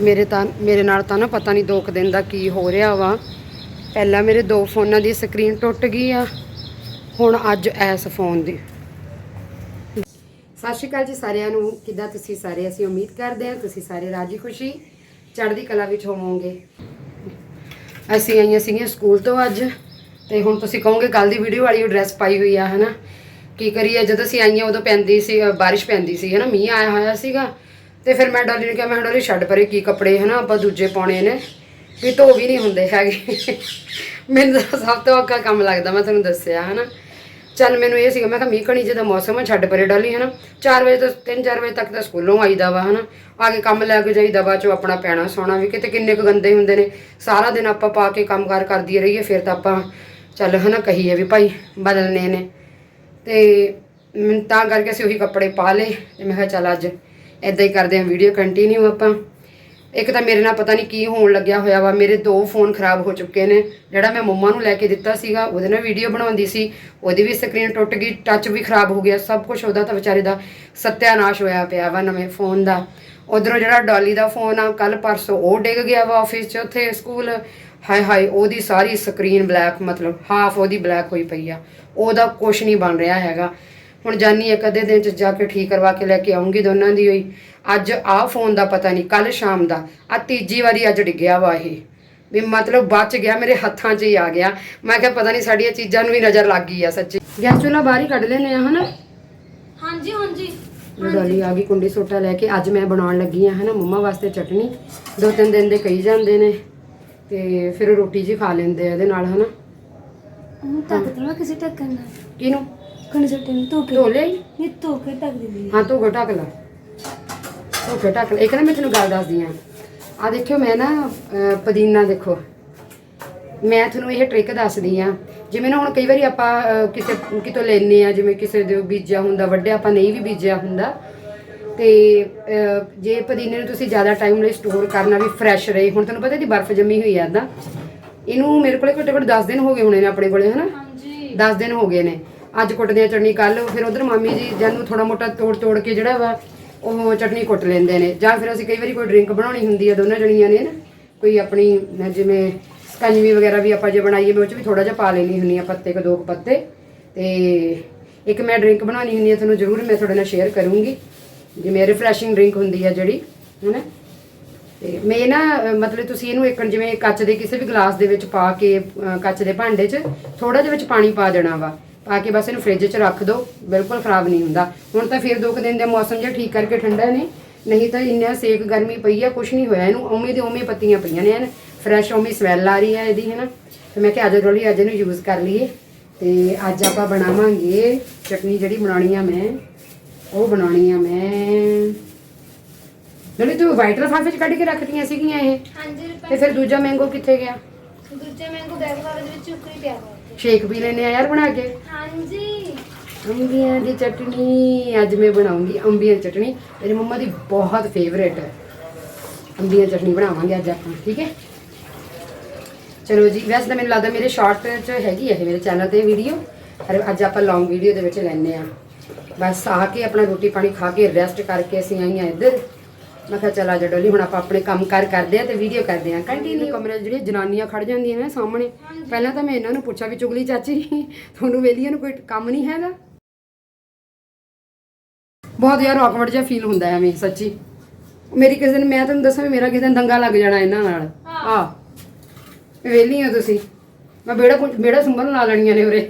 ਮੇਰੇ ਤਾਂ, ਮੇਰੇ ਨਾਲ ਤਾਂ ਨਾ ਪਤਾ ਨਹੀਂ ਦੋ ਕੁ ਦਿਨ ਦਾ ਕੀ ਹੋ ਰਿਹਾ ਵਾ। ਪਹਿਲਾਂ ਮੇਰੇ ਦੋ ਫੋਨਾਂ ਦੀ ਸਕਰੀਨ ਟੁੱਟ ਗਈ ਆ, ਹੁਣ ਅੱਜ ਐਸ ਫੋਨ ਦੀ। ਸਤਿ ਸ਼੍ਰੀ ਅਕਾਲ ਜੀ ਸਾਰਿਆਂ ਨੂੰ, ਕਿੱਦਾਂ ਤੁਸੀਂ ਸਾਰੇ? ਅਸੀਂ ਉਮੀਦ ਕਰਦੇ ਹਾਂ ਤੁਸੀਂ ਸਾਰੇ ਰਾਜੀ ਖੁਸ਼ੀ ਚੜ੍ਹਦੀ ਕਲਾ ਵਿੱਚ ਹੋਵੋਗੇ। ਅਸੀਂ ਆਈਆਂ ਸੀਗੀਆਂ ਸਕੂਲ ਤੋਂ ਅੱਜ, ਤੇ ਹੁਣ ਤੁਸੀਂ ਕਹੋਗੇ ਕੱਲ ਦੀ ਵੀਡੀਓ ਵਾਲੀ ਡਰੈਸ ਪਾਈ ਹੋਈ ਆ, ਹਨਾ। ਕੀ ਕਰੀਏ, ਜਦੋਂ ਅਸੀਂ ਆਈਆਂ ਉਦੋਂ ਪੈਂਦੀ ਸੀ, ਬਾਰਿਸ਼ ਪੈਂਦੀ ਸੀ, ਹਨਾ। ਮੀਂਹ ਆਇਆ ਹੋਇਆ ਸੀਗਾ। ਤੇ ਫਿਰ ਮੈਂ ਡੋਲੀ ਨੂੰ ਕਿਹਾ ਮੈਂ ਕਿਹਾ, ਡੋਲੀ ਛੱਡ ਪਰੇ ਕੀ ਕੱਪੜੇ ਹਨਾ ਆਪਾਂ ਦੂਜੇ ਪਾਉਣੇ ਨੇ। ਵੀ ਧੋ ਵੀ ਨਹੀਂ ਹੁੰਦੇ ਹੈਗੇ। ਮੈਨੂੰ ਤਾਂ ਸਭ ਤੋਂ ਔਖਾ ਕੰਮ ਲੱਗਦਾ ਮੈਂ ਤੁਹਾਨੂੰ ਦੱਸਿਆ ਹਨਾ। ਚੱਲ ਮੈਨੂੰ ਇਹ ਸੀਗਾ ਮੈਂ ਕਿਹਾ ਮੀਂਹ ਕਣੀ ਜਿਹਦਾ ਮੌਸਮ ਆ ਛੱਡ ਪਰੇ ਡੋਲੀ ਹਨਾ। 4 ਵਜੇ ਤੋਂ 3-4 ਵਜੇ ਤੱਕ ਤਾਂ ਸਕੂਲੋਂ ਆਈਦਾ ਵਾ ਹਨਾ। ਆ ਕੇ ਕੰਮ ਲੈ ਕੇ ਜਾਈਦਾ ਵਾ ਚੋਂ ਆਪਣਾ ਪੈਣਾ ਸੌਣਾ ਵੀ ਕਿਤੇ ਕਿੰਨੇ ਕੁ ਗੰਦੇ ਹੁੰਦੇ ਨੇ। ਸਾਰਾ ਦਿਨ ਆਪਾਂ ਪਾ ਕੇ ਕੰਮਕਾਰ ਕਰਦੀ ਰਹੀਏ ਫਿਰ ਤਾਂ ਆਪਾਂ ਚੱਲ ਹਨਾ ਕਹੀਏ ਵੀ ਭਾਈ ਬਦਲਨੇ ਨੇ। ਤੇ ਮੈਨੂੰ ਤਾਂ ਕਰਕੇ ਅਸੀਂ ਉਹੀ ਕੱਪੜੇ ਪਾ ਲਏ ਤੇ ਮੈਂ ਕਿਹਾ ਚੱਲ ਅੱਜ ਇਦਾਂ ਹੀ ਕਰਦੇ ਹਾਂ ਵੀਡੀਓ ਕੰਟੀਨਿਊ ਆਪਾਂ। ਇੱਕ ਤਾਂ ਮੇਰੇ ਨਾਲ ਪਤਾ ਨਹੀਂ ਕੀ ਹੋਣ ਲੱਗਿਆ ਹੋਇਆ ਵਾ, ਮੇਰੇ ਦੋ ਫੋਨ ਖਰਾਬ ਹੋ ਚੁੱਕੇ ਨੇ। ਜਿਹੜਾ ਮੈਂ ਮੰਮਾ ਨੂੰ ਲੈ ਕੇ ਦਿੱਤਾ ਸੀਗਾ, ਉਹਦੇ ਨਾਲ ਵੀਡੀਓ ਬਣਾਉਂਦੀ ਸੀ। ਉਹਦੀ ਵੀ ਸਕਰੀਨ ਟੁੱਟ ਗਈ ਟੱਚ ਵੀ ਖਰਾਬ ਹੋ ਗਿਆ, ਸਭ ਕੁਝ ਉਹਦਾ ਤਾਂ ਵਿਚਾਰੇ ਦਾ ਸਤਿਆਨਾਸ਼ ਹੋਇਆ ਪਿਆ ਵਾ ਨਵੇਂ ਫੋਨ ਦਾ। ਉਧਰੋਂ ਜਿਹੜਾ ਡਾਲੀ ਦਾ ਫੋਨ ਆ ਕੱਲ ਪਰਸੋਂ ਉਹ ਡਿੱਗ ਗਿਆ ਵਾ ਆਫਿਸ 'ਚ, ਉੱਥੇ ਸਕੂਲ ਹਾਏ ਹਾਏ, ਉਹਦੀ ਸਾਰੀ ਸਕਰੀਨ ਬਲੈਕ ਮਤਲਬ ਹਾਫ ਉਹਦੀ ਬਲੈਕ ਹੋਈ ਪਈ ਆ। ਉਹਦਾ ਕੁਝ ਨਹੀਂ ਬਣ ਰਿਹਾ ਹੈਗਾ। ਹੁਣ ਜਾਨੀ ਇੱਕ ਅੱਧੇ ਦਿਨ ਚ ਜਾ ਕੇ ਠੀਕ ਕਰਵਾ ਕੇ ਲੈ ਕੇ ਆਉਂਗੀ ਦੋਨਾਂ ਦੀ ਹੋਈ। ਅੱਜ ਆਹ ਫੋਨ ਦਾ ਪਤਾ ਨਹੀਂ ਕੱਲ ਸ਼ਾਮ ਦਾ। ਆ ਤੀਜੀ ਵਾਰੀ ਅੱਜ ਡਿੱਗਿਆ ਵਾ ਇਹ। ਵੀ ਮਤਲਬ ਬਚ ਗਿਆ ਮੇਰੇ ਹੱਥਾਂ 'ਚ ਹੀ ਆ ਗਿਆ। ਮੈਂ ਕਿਹਾ ਪਤਾ ਨਹੀਂ ਸਾਡੀਆਂ ਚੀਜ਼ਾਂ ਨੂੰ ਵੀ ਨਜ਼ਰ ਲੱਗ ਗਈ ਆ ਸੱਚੀ। ਗੈਸ ਚੁੱਲ੍ਹਾ ਬਾਹਰ ਹੀ ਕੱਢ ਲੈਨੇ ਆ ਹਨਾ? ਹਾਂਜੀ ਹਾਂਜੀ। ਡੋਲੀ ਆ ਗਈ ਕੁੰਡੀ ਸੋਟਾ ਲੈ ਕੇ। ਅੱਜ ਮੈਂ ਬਣਾਉਣ ਲੱਗੀ ਆ ਹਨਾ ਮੰਮਾ ਵਾਸਤੇ ਚਟਨੀ। ਦੋ ਤਿੰਨ ਦਿਨ ਦੇ ਕਹੀ ਜਾਂਦੇ ਨੇ। ਤੇ ਫਿਰ ਰੋਟੀ ਜੀ ਖਾ ਲੈਂਦੇ ਆ ਇਹਦੇ ਨਾਲ ਹਨਾ? ਉਹ ਤੱਕ ਤਰਾ ਕਿਸੇ ਟੱਕਰ ਨਾਲ। ਕਿਹਨੂੰ? ਕਣ ਸੱਟੇ ਨੂੰ ਧੋ ਕੇ ਧੋ ਲਈ ਇਹ ਧੋ ਕੇ ਟੱਕ ਦਿੰਦੀ ਹੈ। ਹਾਂ ਧੋ ਕੇ ਢੱਕ ਲਾ। ਧੋ ਕੇ ਢੱਕ ਲਾ। ਇੱਕ ਨਾ ਮੈਂ ਤੈਨੂੰ ਗੱਲ ਦੱਸਦੀ ਆ ਆ ਦੇਖਿਓ ਮੈਂ ਨਾ ਪੁਦੀਨਾ ਦੇਖੋ। ਮੈਂ ਤੁਹਾਨੂੰ ਇਹ ਟ੍ਰਿਕ ਦੱਸਦੀ ਆ ਜਿਵੇਂ ਨਾ ਹੁਣ ਕਈ ਵਾਰੀ ਆਪਾਂ ਕਿਸੇ ਕਿਤੋਂ ਲੈਨੇ ਆ ਜਿਵੇਂ ਕਿਸੇ ਦੇ ਬੀਜਿਆ ਹੁੰਦਾ ਵੱਡਿਆ ਆਪਾਂ ਨਹੀਂ ਵੀ ਬੀਜਿਆ ਹੁੰਦਾ। ਤੇ ਜੇ ਪੁਦੀਨੇ ਨੂੰ ਤੁਸੀਂ ਜ਼ਿਆਦਾ ਟਾਈਮ ਲਈ ਸਟੋਰ ਕਰਨਾ ਵੀ ਫਰੈਸ਼ ਰਹੇ। ਹੁਣ ਤੁਹਾਨੂੰ ਪਤਾ ਇਹਦੀ ਬਰਫ਼ ਜੰਮੀ ਹੋਈ ਆ ਏਦਾਂ। ਇਹਨੂੰ ਮੇਰੇ ਕੋਲੇ ਘੱਟੋ ਘੱਟ 10 ਦਿਨ ਹੋ ਗਏ ਹੋਣੇ ਨੇ ਆਪਣੇ ਕੋਲੇ ਹਨਾ? ਹਾਂਜੀ। 10 ਦਿਨ ਹੋ ਗਏ ਨੇ। ਅੱਜ ਕੁੱਟਦੇ ਆ ਚਟਨੀ ਕੱਲ ਫਿਰ ਉਧਰ ਮਾਮੀ ਜੀ ਜਾਨੂੰ ਥੋੜਾ ਮੋਟਾ ਤੋੜ ਤੋੜ ਕੇ ਜਿਹੜਾ ਵਾ ਉਹ ਚਟਨੀ ਕੁੱਟ ਲੈਂਦੇ ਨੇ। ਜਾਂ ਫਿਰ ਅਸੀਂ ਕਈ ਵਾਰੀ ਕੋਈ ਡਰਿੰਕ ਬਣਾਉਣੀ ਹੁੰਦੀ ਆ ਦੋਨਾਂ ਜਣੀਆਂ ਨੇ ਨਾ, ਕੋਈ ਆਪਣੀ ਜਿਵੇਂ ਸਕੰਜਵੀ ਵਗੈਰਾ ਵੀ ਆਪਾਂ ਜੇ ਬਣਾਈਏ, ਮੈਂ ਉਹ ਚ ਵੀ ਥੋੜਾ ਜਿਹਾ ਪਾ ਲੈਣੀ ਹੁੰਦੀ ਆ ਪੱਤੇ ਕੋ ਦੋ ਕੁ ਪੱਤੇ। ਤੇ ਇੱਕ ਮੈਂ ਡਰਿੰਕ ਬਣਾਉਣੀ ਹੁੰਦੀ ਆ, ਤੁਹਾਨੂੰ ਜ਼ਰੂਰ ਮੈਂ ਤੁਹਾਡੇ ਨਾਲ ਸ਼ੇਅਰ ਕਰੂੰਗੀ, ਜਿਵੇਂ ਰਿਫਰੈਸ਼ਿੰਗ ਡਰਿੰਕ ਹੁੰਦੀ ਆ ਜਿਹੜੀ ਹੈਨਾ ਤੇ ਮੈਂ ਨਾ ਮਤਲਬ ਤੁਸੀਂ ਇਹਨੂੰ ਇੱਕ ਜਿਵੇਂ ਕੱਚ ਦੇ ਕਿਸੇ ਵੀ ਗਲਾਸ ਦੇ ਵਿੱਚ ਪਾ ਕੇ ਕੱਚ ਦੇ ਭਾਂਡੇ 'ਚ ਥੋੜਾ ਜਿਹਾ ਵਿੱਚ ਪਾਣੀ ਪਾ ਦੇਣਾ ਵਾ। ਪਾ ਕੇ ਬਸ ਇਹਨੂੰ ਫ੍ਰਿਜ 'ਚ ਰੱਖ ਦਿਓ ਬਿਲਕੁਲ ਖਰਾਬ ਨਹੀਂ ਹੁੰਦਾ। ਹੁਣ ਤਾਂ ਫਿਰ ਦੋ ਕੁ ਦਿਨ ਦੇ ਮੌਸਮ ਜਿਹਾ ਠੀਕ ਕਰਕੇ ਠੰਡਾ ਨੇ ਨਹੀਂ ਤਾਂ ਇੰਨਾ ਸੇਕ ਗਰਮੀ ਪਈ ਆ ਕੁਝ ਨਹੀਂ ਹੋਇਆ ਇਹਨੂੰ ਉਵੇਂ ਦੇ ਉਵੇਂ ਪੱਤੀਆਂ ਪਈਆਂ ਨੇ ਫਰੈਸ਼ ਉਵੇਂ ਸਮੈਲ ਆ ਰਹੀ ਆ ਇਹਦੀ ਹੈਨਾ। ਤੇ ਮੈਂ ਕਿਹਾ ਅੱਜ ਰੋਲੀ ਅੱਜ ਇਹਨੂੰ ਯੂਜ਼ ਕਰ ਲਈਏ। ਤੇ ਅੱਜ ਆਪਾਂ ਬਣਾਵਾਂਗੇ ਚਟਨੀ ਜਿਹੜੀ ਬਣਾਉਣੀ ਆ ਮੈਂ ਉਹ ਬਣਾਉਣੀ ਆ ਮੈਂ। ਜਿਹੜੀ ਤੂੰ ਵਾਈਟ ਲਫਾਫੇ 'ਚ ਕੱਢ ਕੇ ਰੱਖਤੀਆਂ ਸੀਗੀਆਂ ਇਹ? ਹਾਂਜੀ ਤੇ ਫਿਰ ਦੂਜਾ ਮੈਂਗੋ ਕਿੱਥੇ ਗਿਆ? ਦੂਜੇ ਮੈਂਗੋ ਬੈਗ ਵਾਲੇ ਦੇ ਵਿੱਚ ਉੱਕਰੀ ਪਿਆ ਵਾ। ਸ਼ੇਕ ਪੀ ਲੈਨੇ ਆ ਯਾਰ ਬਣਾ ਕੇ। ਹਾਂਜੀ। ਅੰਬੀਆਂ ਦੀ ਚਟਨੀ ਅੱਜ ਮੈਂ ਬਣਾਉਂਗੀ ਅੰਬੀਆਂ ਦੀ ਚਟਨੀ ਮੇਰੀ ਮੰਮਾ ਦੀ ਬਹੁਤ ਫੇਵਰੇਟ ਹੈ। ਅੰਬੀਆਂ ਦੀ ਚਟਨੀ ਬਣਾਵਾਂਗੇ ਅੱਜ ਆਪਾਂ ਠੀਕ ਹੈ? ਚਲੋ ਜੀ ਵੈਸੇ ਤਾਂ ਮੈਨੂੰ ਲੱਗਦਾ ਮੇਰੇ ਸ਼ਾਰਟ 'ਚ ਹੈਗੀ ਹੈ ਇਹ ਮੇਰੇ ਚੈਨਲ ਤੇ ਵੀਡੀਓ ਪਰ ਅੱਜ ਆਪਾਂ ਲੌਂਗ ਵੀਡੀਓ ਦੇ ਵਿੱਚ ਲੈਣੇ ਆ। ਬਸ ਆ ਕੇ ਆਪਣਾ ਰੋਟੀ ਪਾਣੀ ਖਾ ਕੇ ਰੈਸਟ ਕਰਕੇ ਅਸੀਂ ਆਈਆਂ ਇੱਧਰ। ਮੈਂ ਕਿਹਾ ਚਲ ਆ ਜਾ ਡੋਲੀ ਹੁਣ ਆਪਾਂ ਆਪਣੇ ਕੰਮ ਕਾਰ ਕਰਦੇ ਆ ਤੇ ਵੀਡੀਓ ਕਰਦੇ ਆ। ਕੰਟੀਨਿਊ ਕਮਰੇ 'ਚ ਜਿਹੜੀਆਂ ਜਨਾਨੀਆਂ ਖੜ ਜਾਂਦੀਆਂ ਨੇ ਸਾਹਮਣੇ। ਪਹਿਲਾਂ ਤਾਂ ਮੈਂ ਇਹਨਾਂ ਨੂੰ ਪੁੱਛਿਆ ਵੀ ਚੁਗਲੀ ਚਾਚੀ ਤੁਹਾਨੂੰ ਵੇਲੀਆਂ ਨੂੰ ਕੋਈ ਕੰਮ ਨਹੀਂ ਹੈਗਾ? ਬਹੁਤ ਯਾਰ ਔਕਵਰਡ ਜਿਹਾ ਫੀਲ ਹੁੰਦਾ ਐਵੇਂ ਸੱਚੀ। ਮੇਰੀ ਕਿਸੇ ਦਿਨ ਮੈਂ ਤੁਹਾਨੂੰ ਦੱਸਾਂ ਵੀ ਮੇਰਾ ਕਿਸੇ ਦਿਨ ਦੰਗਾ ਲੱਗ ਜਾਣਾ ਇਹਨਾਂ ਨਾਲ। ਆ ਵੇਲੀ ਹੋ ਤੁਸੀਂ। ਮੈਂ ਬੇੜਾ ਬੇੜਾ ਸੁੰਬਲ ਲਾ ਲੈਣੀਆਂ ਨੇ ਉਰੇ।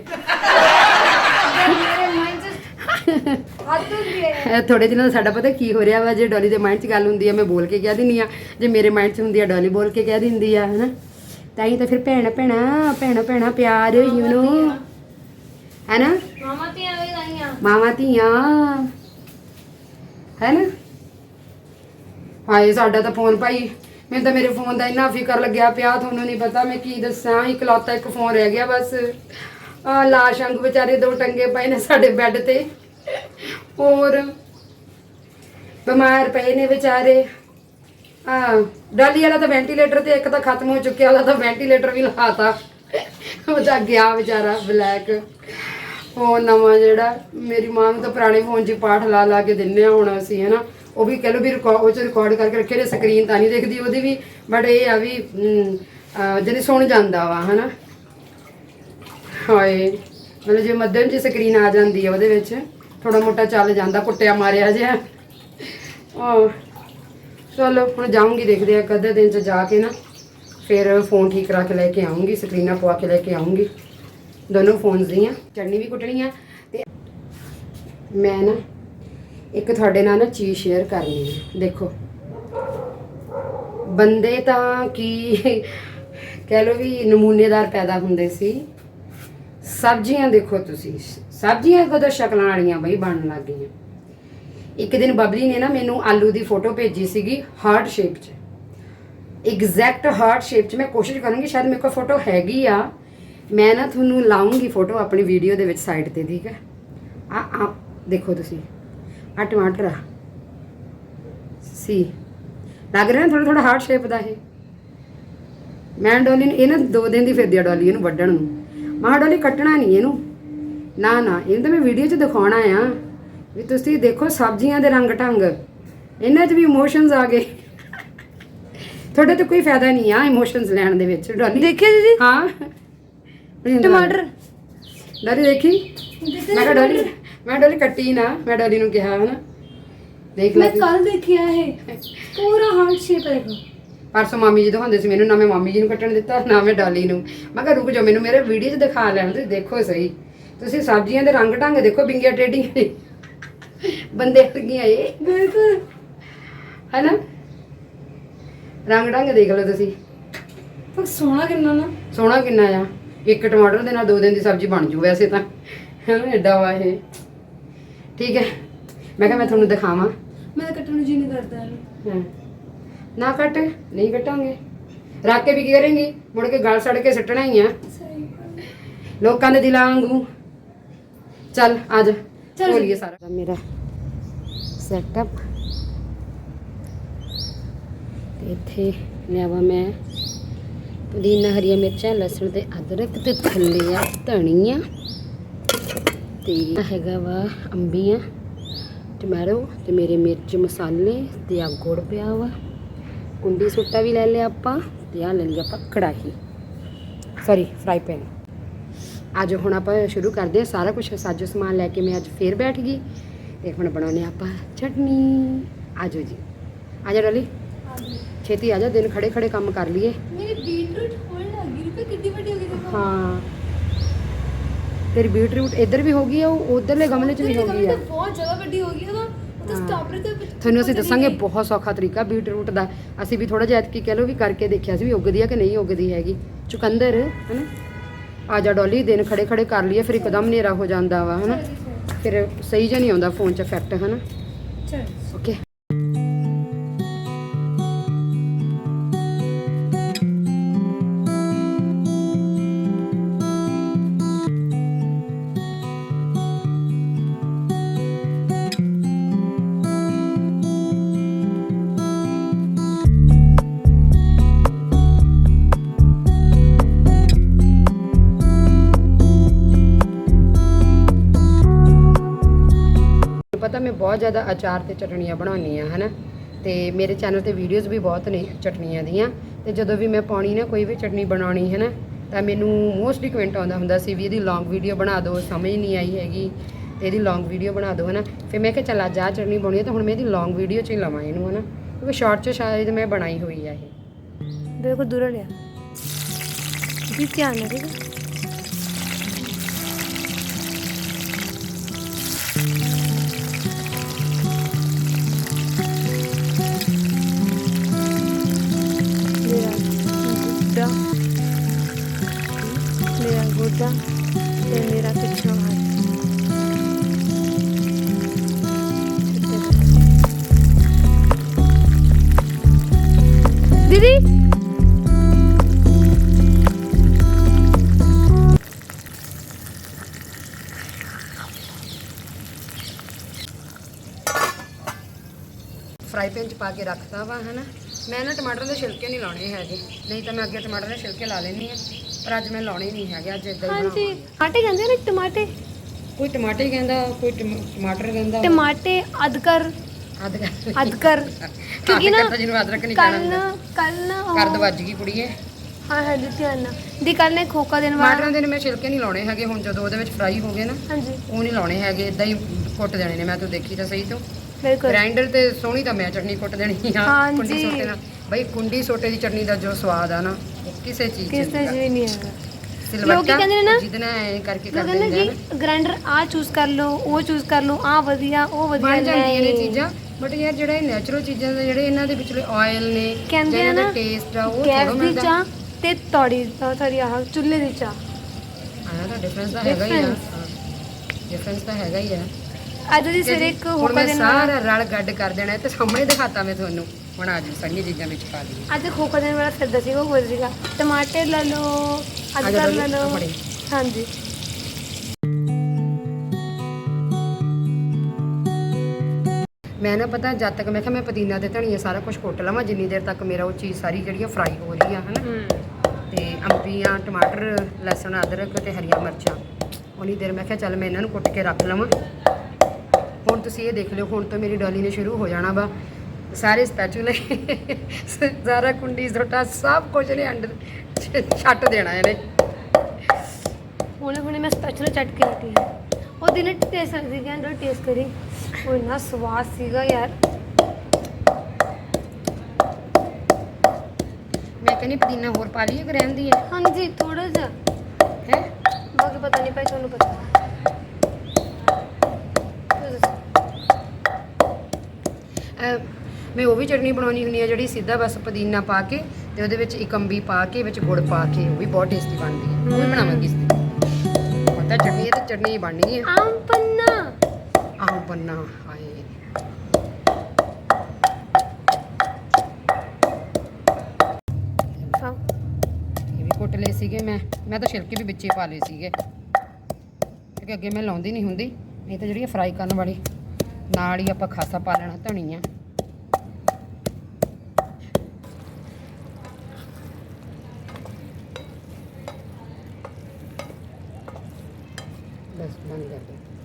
ਹੁੰਦੀ ਹੈ। ਥੋੜੇ ਦਿਨਾਂ ਦਾ ਸਾਡਾ ਪਤਾ ਕੀ ਹੋ ਰਿਹਾ ਵਾ ਜੇ ਡੋਲੀ ਦੇ ਮਾਈਂਡ 'ਚ ਗੱਲ ਹੁੰਦੀ ਆ ਮੈਂ ਬੋਲ ਕੇ ਕਹਿ ਦਿੰਦੀ ਆ। ਜੇ ਮੇਰੇ ਮਾਈਂਡ 'ਚ ਹੁੰਦੀ ਆ ਡੋਲੀ ਬੋਲ ਕੇ ਕਹਿ ਦਿੰਦੀ ਆ ਹਨਾ? ਤਾਂ ਹੀ ਤਾਂ ਫਿਰ ਭੈਣ ਭੈਣਾ ਭੈਣ ਭੈਣਾ ਪਿਆਰ ਯੂ نو ਹੈਨਾ? ਮਾਮਾ ਤੇ ਆਵੇ ਗਾਈਆਂ ਮਾਵਾਂ ਧੀਆਂ। ਹੈਨਾ? ਹਾਏ ਸਾਡਾ ਤਾਂ ਫੋਨ ਭਾਈ ਮੈਨੂੰ ਤਾਂ ਮੇਰੇ ਫੋਨ ਦਾ ਇੰਨਾ ਫਿਕਰ ਲੱਗਿਆ ਪਿਆ ਤੁਹਾਨੂੰ ਨਹੀਂ ਪਤਾ ਮੈਂ ਕੀ ਦੱਸਾਂ ਇਕਲੌਤਾ ਇੱਕ ਫੋਨ ਰਹਿ ਗਿਆ ਬਸ। ਆ ਲਾਸ਼ ਅੰਗ ਵਿਚਾਰੇ ਦੋ ਟੰਗੇ ਪਏ ਨੇ ਸਾਡੇ ਬੈੱਡ ਤੇ। ਹੋਰ? ਬਿਮਾਰ ਪਏ ਨੇ ਵਿਚਾਰੇ। ਆ ਡਾਲੀ ਵਾਲਾ ਤਾਂ ਵੈਂਟੀਲੇਟਰ ਤੇ ਇੱਕ ਤਾਂ ਖਤਮ ਹੋ ਚੁੱਕਿਆ ਉਹਦਾ ਤਾਂ ਵੈਂਟੀਲੇਟਰ ਵੀ ਲਾਤਾ। ਉਹ ਤਾਂ ਗਿਆ ਵਿਚਾਰਾ ਬਲੈਕ ਫੋਨ ਨਵਾਂ ਜਿਹੜਾ ਮੇਰੀ ਮਾਂ ਨੂੰ ਤਾਂ ਪੁਰਾਣੇ ਫੋਨ 'ਚ ਪਾਠ ਲਾ ਲਾ ਕੇ ਦਿੰਨੇ ਆ ਹੁਣ ਅਸੀਂ ਹਨਾ। ਉਹ ਵੀ ਕਹਿ ਲਓ ਵੀ ਰਿਕਾਰਡ ਉਹ 'ਚ ਰਿਕਾਰਡ ਕਰਕੇ ਰੱਖੇ ਨੇ ਸਕਰੀਨ ਤਾਂ ਨਹੀਂ ਦੇਖਦੀ ਉਹਦੀ ਵੀ। ਬਟ ਇਹ ਆ ਵੀ ਹਮ, ਜਿਹਨੇ ਸੁਣ ਜਾਂਦਾ ਵਾ ਹਨਾ। ਹਾਏ ਮਤਲਬ ਜੇ ਮੱਧਮ ਜੀ ਸਕਰੀਨ ਆ ਜਾਂਦੀ ਹੈ ਉਹਦੇ ਵਿੱਚ। ਥੋੜਾ ਮੋਟਾ ਚੱਲ ਜਾਂਦਾ, ਕੁੱਟਿਆ ਮਾਰਿਆ ਜਿਹਾ। ਉਹ ਚਲੋ, ਹੁਣ ਜਾਊਂਗੀ, ਦੇਖਦੇ ਆ ਕਦੇ ਦਿਨ ਚ ਜਾ ਕੇ ਨਾ, ਫਿਰ ਫੋਨ ਠੀਕ ਕਰਾ ਕੇ ਲੈ ਕੇ ਆਉਂਗੀ ਸਕਰੀਨਾਂ ਪਵਾ ਕੇ ਲੈ ਕੇ ਆਉਂਗੀ ਦੋਨੋਂ ਫੋਨਸ ਦੀਆਂ ਚਟਨੀ ਵੀ ਕੁੱਟਣੀ ਆ ਤੇ ਮੈਂ ਨਾ ਇੱਕ ਤੁਹਾਡੇ ਨਾਲ ਨਾ ਚੀਜ਼ ਸ਼ੇਅਰ ਕਰਨੀ ਹੈ ਦੇਖੋ। ਬੰਦੇ ਤਾਂ ਕੀ, ਕਹਿ ਲਓ ਵੀ ਨਮੂਨੇਦਾਰ ਪੈਦਾ ਹੁੰਦੇ ਸੀ। ਸਬਜ਼ੀਆਂ ਦੇਖੋ ਤੁਸੀਂ, ਸਬਜ਼ੀਆਂ ਕਦੋਂ ਸ਼ਕਲਾਂ ਵਾਲੀਆਂ ਬਈ ਬਣਨ ਲੱਗ ਗਈਆਂ। ਇੱਕ ਦਿਨ ਬਬਲੀ ਨੇ ਨਾ ਮੈਨੂੰ ਆਲੂ ਦੀ ਫੋਟੋ ਭੇਜੀ ਸੀਗੀ ਹਾਰਟ ਸ਼ੇਪ 'ਚ। ਐਗਜ਼ੈਕਟ ਹਾਰਟ ਸ਼ੇਪ 'ਚ ਮੈਂ ਕੋਸ਼ਿਸ਼ ਕਰੂੰਗੀ, ਸ਼ਾਇਦ ਮੇਰੇ ਕੋਲ ਫੋਟੋ ਹੈਗੀ ਆ। ਮੈਂ ਨਾ ਤੁਹਾਨੂੰ ਲਾਉਂਗੀ ਫੋਟੋ ਆਪਣੀ ਵੀਡੀਓ ਦੇ ਵਿੱਚ ਸਾਈਡ ਤੇ, ਠੀਕ ਹੈ? ਆ ਆ, ਦੇਖੋ ਤੁਸੀਂ। ਆ ਟਮਾਟਰ ਆ। ਸੀ। ਲੱਗ ਰਿਹਾ ਨਾ ਥੋੜਾ ਥੋੜਾ ਹਾਰਟ ਸ਼ੇਪ ਦਾ ਇਹ। ਮੈਂ ਡੋਲੀ ਨੂੰ, ਇਹ ਨਾ ਦੋ ਦਿਨ ਦੀ ਫਿਰਦੀ ਆ ਡੋਲੀ ਇਹਨੂੰ ਵੱਢਣ ਨੂੰ। ਮਾਂ ਡੋਲੀ ਕੱਟਣਾ ਨਹੀਂ ਇਹਨੂੰ। ਨਾ ਨਾ ਇਹਨੂੰ ਤਾਂ ਮੈਂ ਵੀਡੀਓ 'ਚ ਦਿਖਾਉਣਾ ਆ ਵੀ ਤੁਸੀਂ ਦੇਖੋ ਸਬਜ਼ੀਆਂ ਦੇ ਰੰਗ ਢੰਗ। ਇਹਨਾਂ 'ਚ ਵੀ ਇਮੋਸ਼ਨਸ ਆ ਗਏ। ਤੁਹਾਡੇ ਤੇ ਕੋਈ ਫਾਇਦਾ ਨਹੀਂ ਆ ਇਮੋਸ਼ਨਸ ਲੈਣ ਦੇ ਵਿੱਚ ਡੋਲੀ ਦੇਖਿਆ ਦੀਦੀ? ਹਾਂ। ਟਮਾਟਰ? ਡੋਲੀ ਦੇਖੀ? ਮੈਂ ਕਿਹਾ ਡੋਲੀ ਮੈਂ ਡੋਲੀ ਕੱਟੀ ਨਾ। ਮੈਂ ਡੋਲੀ ਨੂੰ ਕਿਹਾ ਹਨਾ। ਦੇਖ ਲੈ ਮੈਂ ਕੱਲ ਦੇਖਿਆ ਇਹ। ਪੂਰਾ ਹਾਰਟ ਸ਼ੇਪ ਦੇਖੋ ਪਰਸੋਂ ਮਾਮੀ ਜੀ ਦਿਖਾਉਂਦੇ ਸੀ ਮੈਨੂੰ ਨਾ ਮੈਂ ਮਾਮੀ ਜੀ ਨੂੰ ਕੱਟਣ ਦਿੱਤਾ ਨਾ ਮੈਂ ਡਾਲੀ ਨੂੰ। ਮੈਂ ਕਿਹਾ ਰੁਕ ਜਾਓ ਮੈਨੂੰ ਮੇਰੇ ਵੀਡੀਓ 'ਚ ਦਿਖਾ ਲੈਣ ਤੁਸੀਂ ਦੇਖੋ ਸਹੀ। ਤੁਸੀਂ ਸਬਜ਼ੀਆਂ ਦੇ ਰੰਗ ਢੰਗ ਦੇਖੋ ਬਿੰਗੀਆਂ ਟੇਡੀਆਂ ਬੰਦੇ ਵਰਗੀਆਂ ਇਹ। ਬਿਲਕੁਲ। ਹੈਨਾ? ਰੰਗ ਢੰਗ ਦੇਖ ਲਓ ਤੁਸੀਂ। ਪਰ ਸੋਹਣਾ ਕਿੰਨਾ ਨਾ। ਸੋਹਣਾ ਕਿੰਨਾ ਆ। ਇੱਕ ਟਮਾਟਰ ਦੇ ਨਾਲ ਦੋ ਦਿਨ ਦੀ ਸਬਜ਼ੀ ਬਣ ਜੂ ਵੈਸੇ ਤਾਂ। ਹੈਨਾ ਐਡਾ ਵਾ ਇਹ। ਠੀਕ ਹੈ। ਮੈਂ ਕਿਹਾ ਮੈਂ ਤੁਹਾਨੂੰ ਦਿਖਾਵਾਂ। ਮੈਂ ਤਾਂ ਕੱਟਣ ਨੂੰ ਜੀ ਨਹੀਂ ਕਰਦਾ। ਹਾਂ। ਨਾ ਕੱਟ ਨਹੀਂ ਕੱਟਾਂਗੇ। ਰੱਖ ਕੇ ਵੀ ਕੀ ਕਰਾਂਗੇ? ਮੁੜ ਕੇ ਗਲ ਸੜ ਕੇ ਸਿੱਟਣਾ ਹੀ ਆ। ਲੋਕਾਂ ਦੇ ਦਿਲਾਂ ਵਾਂਗੂ। ਚੱਲ ਆ ਜਾ। ਚੱਲ। ਹੋਲੀਏ ਸਾਰਾ। ਮੇਰਾ ਸੈਟਅਪ ਤੇ ਇੱਥੇ ਲਿਆਵਾ ਮੈਂ ਪੁਦੀਨਾ ਹਰੀਆਂ ਮਿਰਚਾਂ ਲਸਣ ਤੇ ਅਦਰਕ ਤੇ ਥੱਲੇ ਆ ਧਨੀਆ। ਤੇ ਹੈਗਾ ਵਾ ਅੰਬੀਆਂ ਟਮਾਟੋ ਤੇ ਮੇਰੇ ਮਿਰਚ ਮਸਾਲੇ ਤੇ ਆ ਗੁੜ ਪਿਆ ਵਾ। ਕੁੰਡੀ ਸੁੱਟਾ ਵੀ ਲੈ ਲਿਆ ਆਪਾਂ ਤੇ ਆ ਲੈ ਲਿਆ ਆਪਾਂ ਕੜਾਹੀ। ਸੌਰੀ ਫਰਾਈ ਪੈਨ ਅੱਜ ਹੁਣ ਆਪਾਂ ਸ਼ੁਰੂ ਕਰਦੇ ਹਾਂ ਸਾਰਾ ਕੁਝ ਸਾਜੋ ਸਮਾਨ ਲੈ ਕੇ ਮੈਂ ਅੱਜ ਫੇਰ ਬੈਠ ਗਈ ਤੇ ਹੁਣ ਬਣਾਉਣੇ ਆਪਾਂ ਚਟਨੀ। ਆਜੋ ਜੀ। ਆਜਾ ਡੋਲੀ। ਛੇਤੀ ਆਜਾ ਦਿਨ ਖੜੇ ਖੜੇ ਕੰਮ ਕਰ ਲਈਏ। ਮੇਰੀ ਬੀਟਰੂਟ ਹੋਣ ਲੱਗੀ ਰੁਪਏ ਕਿੰਨੀ ਵੱਡੀ ਹੋ ਗਈ ਦੇਖੋ। ਹਾਂ। ਤੇਰੀ ਬੀਟਰੂਟ ਇੱਧਰ ਵੀ ਹੋ ਗਈ ਆ ਉਹ ਉਧਰਲੇ ਗਮਲੇ 'ਚ ਵੀ ਹੋ ਗਈ ਆ। ਬਹੁਤ ਜ਼ਿਆਦਾ ਵੱਡੀ ਹੋ ਗਈ ਹਾਂ। ਸਟਾਪਰ ਤੁਹਾਨੂੰ ਅਸੀਂ ਦੱਸਾਂਗੇ ਬਹੁਤ ਸੌਖਾ ਤਰੀਕਾ ਬੀਟਰੂਟ ਦਾ। ਅਸੀਂ ਵੀ ਥੋੜਾ ਜਿਹਾ ਐਤਕੀ ਕਹਿ ਲਓ ਵੀ ਕਰਕੇ ਦੇਖਿਆ ਸੀ ਵੀ ਉੱਗਦੀ ਆ ਕਿ ਨਹੀਂ ਉੱਗਦੀ ਹੈਗੀ। ਚੁਕੰਦਰ ਹਨਾ? ਆਜਾ ਡੋਲੀ ਦਿਨ ਖੜੇ ਖੜੇ ਕਰ ਲਈਏ ਫਿਰ ਇੱਕਦਮ ਹਨੇਰਾ ਹੋ ਜਾਂਦਾ ਵਾ ਹਨਾ? ਫਿਰ ਸਹੀ ਜਿਹਾ ਨਹੀਂ ਆਉਂਦਾ ਫੋਨ 'ਚ ਇਫੈਕਟ ਹਨਾ? ਚਲ। ਓਕੇ ਬਹੁਤ ਜ਼ਿਆਦਾ ਅਚਾਰ ਤੇ ਚਟਣੀਆਂ ਬਣਾਉਣੀ ਆ ਹਨਾ? ਤੇ ਮੇਰੇ ਚੈਨਲ ਤੇ ਵੀਡੀਓਜ਼ ਵੀ ਬਹੁਤ ਨੇ ਚਟਣੀਆਂ ਦੀਆਂ। ਤੇ ਜਦੋਂ ਵੀ ਮੈਂ ਪਾਉਣੀ ਨਾ, ਕੋਈ ਵੀ ਚਟਨੀ ਬਣਾਉਣੀ ਹੈ ਨਾ ਤਾਂ ਮੈਨੂੰ ਮੋਸਟਲੀ ਕਮੈਂਟ ਆਉਂਦਾ ਹੁੰਦਾ ਸੀ ਵੀ ਇਹਦੀ ਲੌਂਗ ਵੀਡੀਓ ਬਣਾ ਦਿਓ, ਸਮਝ ਨਹੀਂ ਆਈ ਹੈਗੀ, ਤੇ ਇਹਦੀ ਲੌਂਗ ਵੀਡੀਓ ਬਣਾ ਦਿਓ, ਹਨਾ? ਫਿਰ ਮੈਂ ਕਿਹਾ, ਚੱਲ ਅੱਜ ਆਹ ਚਟਨੀ ਬਣਾਉਣੀ ਹੈ ਤਾਂ ਹੁਣ ਮੈਂ ਇਹਦੀ ਲੌਂਗ ਵੀਡੀਓ 'ਚ ਹੀ ਲਵਾਂ ਇਹਨੂੰ, ਹਨਾ? ਕਿਉਂਕਿ ਸ਼ਾਰਟ 'ਚ ਸ਼ਾਇਦ ਮੈਂ ਬਣਾਈ ਹੋਈ ਆ ਇਹ। ਬਿਲਕੁਲ ਦੂਰ ਲਿਆ। ਜੀ ਧਿਆਨ ਨਾਲ ਦੀਦੀ। ਫਰਾਈ ਪੈਨ 'ਚ ਪਾ ਕੇ ਰੱਖਤਾ ਵਾ ਹਨਾ? ਮੈਂ ਨਾ ਟਮਾਟਰ ਦੇ ਛਿਲਕੇ ਨਹੀਂ ਲਾਉਣੇ ਹੈਗੇ। ਨਹੀਂ ਤਾਂ ਮੈਂ ਅੱਗੇ ਟਮਾਟਰ ਦੇ ਛਿਲਕੇ ਲਾ ਲੈਂਦੀ ਆ ਪਰ ਅੱਜ ਮੈਂ ਲਾਉਣੇ ਨਹੀਂ ਹੈਗੇ ਅੱਜ ਇਦਾਂ ਹੀ ਹਾਂਜੀ ਟਮਾਟੇ ਕਹਿੰਦੇ ਨੇ ਟਮਾਟੇ? ਕੋਈ ਟਮਾਟੇ ਕਹਿੰਦਾ ਕੋਈ ਟਮ- ਟਮਾਟਰ ਕਹਿੰਦਾ। ਟਮਾਟੇ ਅਦਕਰ। ਅਦਕਰ ਕਿਉਂਕਿ ਨਾ ਤਾਂ ਜਿਹਨੂੰ ਅਦਰਕ ਨਹੀਂ ਕੱਲ ਨਾ ਕੱਲ ਨਾ ਉਹ- ਕਰਦ ਵੱਜ ਗਈ ਕੁੜੀਏ। ਹਾਂ ਹਾਂ ਜੀ ਧਿਆਨ ਨਾਲ ਦੀ ਕੱਲ ਨੇ ਖੋਕਾ ਦੇਣ ਟਮਾਟਰਾਂ ਵਾਲਾ ਦੇ ਨੇ ਮੈਂ ਛਿਲਕੇ ਨਹੀਂ ਲਾਉਣੇ ਹੈਗੇ ਹੁਣ ਜਦੋਂ ਉਹਦੇ ਵਿੱਚ ਫਰਾਈ ਹੋ ਗਏ ਨਾ ਹਾਂਜੀ। ਉਹ ਨਹੀਂ ਲਾਉਣੇ ਹੈਗੇ ਇਦਾਂ ਹੀ ਕੁੱਟ ਦੇਣੇ ਨੇ। ਮੈਂ ਤੂੰ ਦੇਖੀ ਤਾਂ ਸਹੀ ਤੋਂ। ਬਿਲਕੁਲ। ਗ੍ਰਾਈਂਡਰ ਤੇ ਸੋਹਣੀ ਤਾਂ ਮੈਂ ਚਟਨੀ ਕੁੱਟ ਦੇਣੀ ਆ ਹਾਂਜੀ। ਕੁੰਡੀ ਸੋਟੇ ਨਾਲ। ਬਈ ਕੁੰਡੀ ਸੋਟੇ ਦੀ ਚਟਨੀ ਦਾ ਜੋ ਸਵਾਦ ਆ ਨਾ ਉਹ ਕਿਸੇ ਚੀਜ਼ ਕਿਸੇ ਚ ਵੀ ਨਹੀਂ ਹੈਗਾ। ਲੋਕੀ ਕਹਿੰਦੇ ਨੇ ਨਾ- ਨਾਲ ਐ ਕਰਕੇ ਕਰ ਲੋਕ ਕਹਿੰਦੇ ਦਿੰਦੇ ਆ ਨਾ ਕਿ ਗ੍ਰਾਈਂਡਰ ਆ ਚੂਜ਼ ਕਰ ਲਓ ਉਹ ਚੂਜ਼ ਕਰ ਲਓ ਆ ਵਧੀਆ ਉਹ ਵਧੀਆ ਬਣ ਜਾਂਦੀਆਂ ਨੇ ਨਹੀਂ। ਚੀਜ਼ਾਂ। ਬਟ ਯਾਰ ਜਿਹੜਾ ਇਹ ਨੈਚੁਰਲ ਚੀਜ਼ਾਂ ਦੇ ਜਿਹੜੇ ਇਹਨਾਂ ਦੇ ਵਿਚਲੇ ਆਇਲ ਨੇ ਕਹਿੰਦੇ ਆ ਨਾ, ਦਾ ਟੇਸਟ ਆ ਉਹ ਗੈਸ ਦੀ ਚਾਹ ਤੇ ਤੌੜੀ ਸੌਰੀ ਆਹ ਚੁੱਲ੍ਹੇ ਦੀ ਚਾਹ। ਆਇਆ ਤਾਂ ਡਿਫਰੈਂਸ ਤਾਂ ਹੈਗਾ ਹੀ ਆ। ਡਿਫਰੈਂਸ ਤਾਂ ਹੈਗਾ ਹੀ ਆ। ਅੱਜ ਦੀ ਸਵੇਰੇ ਇੱਕ ਹੋਕਾ ਮੈਂ ਦੇਣ। ਵਾਲਾ ਸਾਰਾ ਰਲ ਗੱਡ ਕਰ ਦੇਣਾ ਤੇ ਸਾਹਮਣੇ ਦਿਖਾਤਾ ਮੈਂ ਤੁਹਾਨੂੰ। ਹੁਣ ਆ ਜੀ ਸਾਰੀਆਂ ਚੀਜ਼ਾਂ ਵਿੱਚ ਪਾ ਦਈਏ ਅੱਜ ਖੋਖਾ ਦੇਣ ਵਾਲਾ ਫਿਰਦਾ ਸੀਗਾ ਉਹ ਬੋਲ ਸੀਗਾ। ਟਮਾਟਰ ਲੈ ਲਓ ਅਦਰਕ ਲੈ ਲਓ। ਹਾਂਜੀ। ਮੈਂ ਨਾ ਪਤਾ ਜਦ ਤੱਕ ਮੈਂ ਕਿਹਾ ਮੈਂ ਪੁਦੀਨਾ ਤੇ ਧਨੀਆ ਸਾਰਾ ਕੁਝ ਕੁੱਟ ਲਵਾਂ ਜਿੰਨੀ ਦੇਰ ਤੱਕ ਮੇਰਾ ਉਹ ਚੀਜ਼ ਸਾਰੀ ਜਿਹੜੀ ਆ ਫਰਾਈ ਹੋ ਰਹੀ ਆ ਹਨਾ? ਤੇ ਅੰਬੀਆਂ ਟਮਾਟਰ ਲਸਣ ਅਦਰਕ ਤੇ ਹਰੀਆਂ ਮਿਰਚਾਂ ਉਨੀ ਦੇਰ ਮੈਂ ਕਿਹਾ ਚੱਲ ਮੈਂ ਇਹਨਾਂ ਨੂੰ ਕੁੱਟ ਕੇ ਰੱਖ ਲਵਾਂ। ਹੁਣ ਤੁਸੀਂ ਇਹ ਦੇਖ ਲਿਓ ਹੁਣ ਤੋਂ ਮੇਰੀ ਡੋਲੀ ਨੇ ਸ਼ੁਰੂ ਹੋ ਜਾਣਾ ਵਾ। ਸਾਰੇ ਸਪੈਚੂਲੇ ਸਾਰਾ ਕੁੰਡੀ ਜ਼ੋਟਾ ਸਭ ਕੁਝ ਨੇ ਅੰਡ ਛੱਟ ਦੇਣਾ ਇਹਨੇ। ਹੁਣੇ ਹੁਣੇ ਮੈਂ ਸਪੈਸ਼ਲ ਚੱਟ ਕੇ ਹਾਂ ਉਹ ਦਿਨ ਟੇਸਟ ਸੀ ਕਹਿੰਦਾ ਟੇਸਟ ਕਰੀ। ਉਹ ਇੰਨਾ ਸਵਾਦ ਸੀਗਾ ਯਾਰ। ਮੈਂ ਕਹਿੰਦੀ ਪੁਦੀਨਾ ਹੋਰ ਪਾ ਲਈਏ ਕਿ ਰਹਿਣ ਦੀ ਹੈ ਹਾਂਜੀ ਥੋੜਾ ਜਿਹਾ। ਹੈ? ਬਾਕੀ ਪਤਾ ਨਹੀਂ ਭਾਈ ਤੁਹਾਨੂੰ ਪਤਾ। ਮੈਂ ਉਹ ਵੀ ਚਟਨੀ ਬਣਾਉਣੀ ਹੁੰਦੀ ਆ ਜਿਹੜੀ ਸਿੱਧਾ ਬਸ ਪੁਦੀਨਾ ਪਾ ਕੇ ਤੇ ਉਹਦੇ ਵਿੱਚ ਇੱਕ ਅੰਬੀ ਪਾ ਕੇ ਵਿੱਚ ਗੁੜ ਪਾ ਕੇ ਉਹ ਵੀ ਬਹੁਤ ਟੇਸਟੀ ਬਣਦੀ ਹੈ ਉਹ ਵੀ ਬਣਾਵਾਂਗੀ ਇਸ ਦਿਨ। ਪਤਾ ਚਟਨੀ ਇਹ ਤਾਂ ਚਟਨੀ ਹੀ ਬਣਨੀ ਹੈ ਆਮ ਪੰਨਾ। ਆਹ ਵੀ ਕੁੱਟ ਲਏ ਸੀਗੇ ਮੈਂ। ਮੈਂ ਤਾਂ ਛਿਲਕੇ ਵੀ ਵਿੱਚੇ ਪਾ ਲਏ ਸੀਗੇ। ਕਿਉਂਕਿ ਅੱਗੇ ਮੈਂ ਲਾਉਂਦੀ ਨਹੀਂ ਹੁੰਦੀ। ਨਹੀਂ ਤਾਂ ਜਿਹੜੀ ਫਰਾਈ ਕਰਨ ਵਾਲੀ, ਨਾਲ ਹੀ ਆਪਾਂ ਖਾਸਾ ਪਾ ਲੈਣਾ ਧਨੀਆ। ਬਸ, ਬੰਦ ਕਰ ਦੇ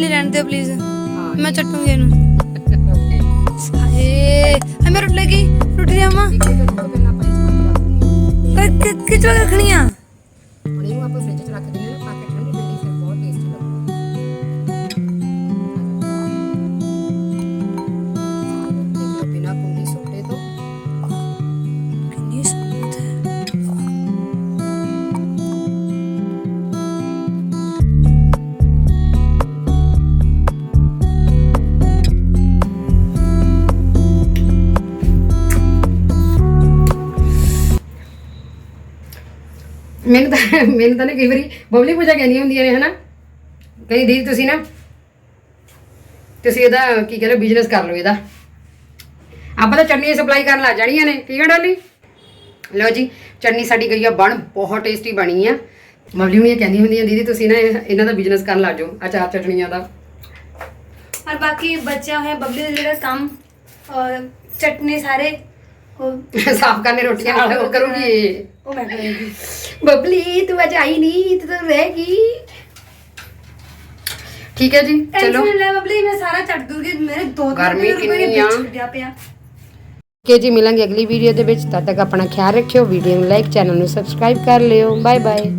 ਲਈ ਰਹਿਣ ਦਿਓ ਪਲੀਜ਼ ਹਾਂ। ਮੈਂ ਚੱਟੂਗੀ ਇਹਨੂੰ। ਹਾਏ ਆ ਮੈਂ ਰੁੱਟ ਲੱਗੀ ਰੁੱਟ ਆਪਾਂ ਇਸ ਪਾਣੀ ਰੱਖਦੇ ਕਿਚੋ ਰੱਖਣੀਆਂ? ਇਹਨੂੰ ਆਪਾਂ ਫ੍ਰਿਜ 'ਚ ਰੱਖ ਦਿੰਦੇ ਮੈਨੂੰ ਤਾਂ ਮੈਨੂੰ ਤਾਂ ਨਾ ਕਈ ਵਾਰੀ ਬਬਲੀ ਪੂਜਾ ਕਹਿੰਦੀਆਂ ਹੁੰਦੀਆਂ ਨੇ ਹਨਾ ਕਹਿੰਦੀ ਦੀਦੀ ਤੁਸੀਂ ਨਾ ਤੁਸੀਂ ਇਹਦਾ ਕੀ ਕਹਿੰਦੇ ਬਿਜ਼ਨਸ ਕਰ ਲਓ ਇਹਦਾ ਆਪਾਂ ਤਾਂ ਚਟਨੀ ਸਪਲਾਈ ਕਰਨ ਲੱਗ ਜਾਣੀਆਂ ਨੇ ਠੀਕ ਹੈ ਡਾਲੀ ਲਓ ਜੀ ਚਟਨੀ ਸਾਡੀ ਗਈ ਆ ਬਣ ਬਹੁਤ ਟੇਸਟੀ ਬਣੀ ਆ ਬਬਲੀ ਹੁਣੀਆਂ ਕਹਿੰਦੀਆਂ ਹੁੰਦੀਆਂ ਦੀਦੀ ਤੁਸੀਂ ਨਾ ਇਹ- ਇਹਨਾਂ ਦਾ ਬਿਜ਼ਨਸ ਕਰਨ ਲੱਗ ਜਾਓ ਅਚਾਰ ਚਟਨੀਆਂ ਦਾ और बाकी बचा है बबली का ਜਿਹੜਾ ਕੰਮ ਔਰ ਚਟਨੀ ਸਾਰੇ ਉਹ ਸਾਫ਼ ਕਰਨੇ ਰੋਟੀਆਂ ਨਾਲ ਉਹ ਕਰੂਗੀ। ਉਹ ਮੈਂ ਕਰਾਂਗੀ। ਬਬਲੀ ਤੂੰ ਅੱਜ ਆਈ ਨਹੀਂ ਤੂੰ ਤਾਂ ਰਹਿ ਗਈ। ਠੀਕ ਹੈ ਜੀ ਚਲੋ। ਲੈ ਬਬਲੀ ਮੈਂ ਸਾਰਾ ਛੱਡ ਦੂੰਗੀ। ਮੇਰੇ ਦੋ ਗਰਮੀ ਕਿੰਨੀ ਆ। ਛੱਡਿਆ ਪਿਆ। ਕੇ ਜੀ ਮਿਲਾਂਗੇ ਅਗਲੀ ਵੀਡੀਓ ਦੇ ਵਿੱਚ। ਤਦ ਤੱਕ ਆਪਣਾ ਖਿਆਲ ਰੱਖਿਓ। ਵੀਡੀਓ ਨੂੰ ਲਾਈਕ ਚੈਨਲ ਨੂੰ ਸਬਸਕ੍ਰਾਈਬ ਕਰ ਲਿਓ। Bye bye